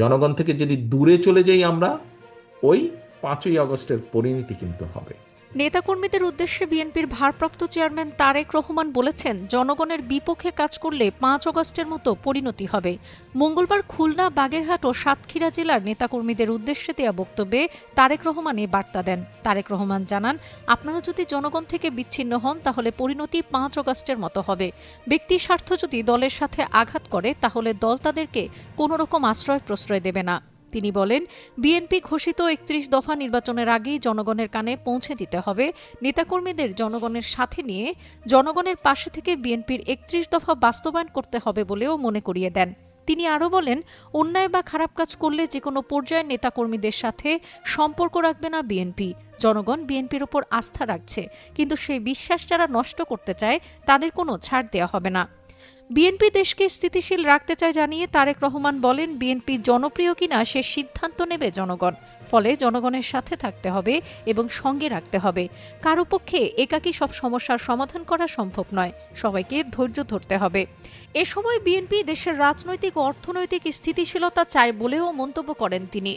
জনগণ থেকে যদি দূরে চলে যাই আমরা ওই পাঁচই আগস্টের পরিণতি কিন্তু হবে। নেতাকর্মীদের উদ্দেশ্যে বিএনপির ভারপ্রাপ্ত চেয়ারম্যান তারেক রহমান বলেছেন, জনগণের বিপক্ষে কাজ করলে পাঁচ অগস্টের মতো পরিণতি হবে। মঙ্গলবার খুলনা, বাগেরহাট ও সাতক্ষীরা জেলার নেতাকর্মীদের উদ্দেশ্যে দেওয়া বক্তব্যে তারেক রহমান এ বার্তা দেন। তারেক রহমান জানান, আপনারা যদি জনগণ থেকে বিচ্ছিন্ন হন, তাহলে পরিণতি পাঁচ অগস্টের মতো হবে। ব্যক্তি স্বার্থ যদি দলের সাথে আঘাত করে, তাহলে দল তাদেরকে কোনো রকম আশ্রয় প্রশ্রয় দেবে না। তিনি বলেন, বিএনপি ঘোষিত একত্রিশ দফা নির্বাচনের আগেই জনগণের কানে পৌঁছে দিতে হবে। নেতাকর্মীদের জনগণের সাথে নিয়ে জনগণের পাশে থেকে বিএনপির একত্রিশ দফা বাস্তবায়ন করতে হবে বলেও মনে করিয়ে দেন। তিনি আরও বলেন, অন্যায় বা খারাপ কাজ করলে যে কোনো পর্যায়ের নেতাকর্মীদের সাথে সম্পর্ক রাখবে না বিএনপি। জনগণ বিএনপির ওপর আস্থা রাখছে, কিন্তু সেই বিশ্বাস যারা নষ্ট করতে চায় তাদের কোনো ছাড় দেওয়া হবে না। বিএনপি দেশকে স্থিতিশীল রাখতে চায় জানিয়ে তারেক রহমান বলেন, বিএনপি জনপ্রিয় কিনা সে সিদ্ধান্ত নেবে জনগণ। ফলে জনগণের সাথে থাকতে হবে এবং সঙ্গে রাখতে হবে। কারও পক্ষে একাকী সব সমস্যার সমাধান করা সম্ভব নয়, সবাইকে ধৈর্য ধরতে হবে। এ সময় বিএনপি দেশের রাজনৈতিক ও অর্থনৈতিক স্থিতিশীলতা চায় বলেও মন্তব্য করেন তিনি।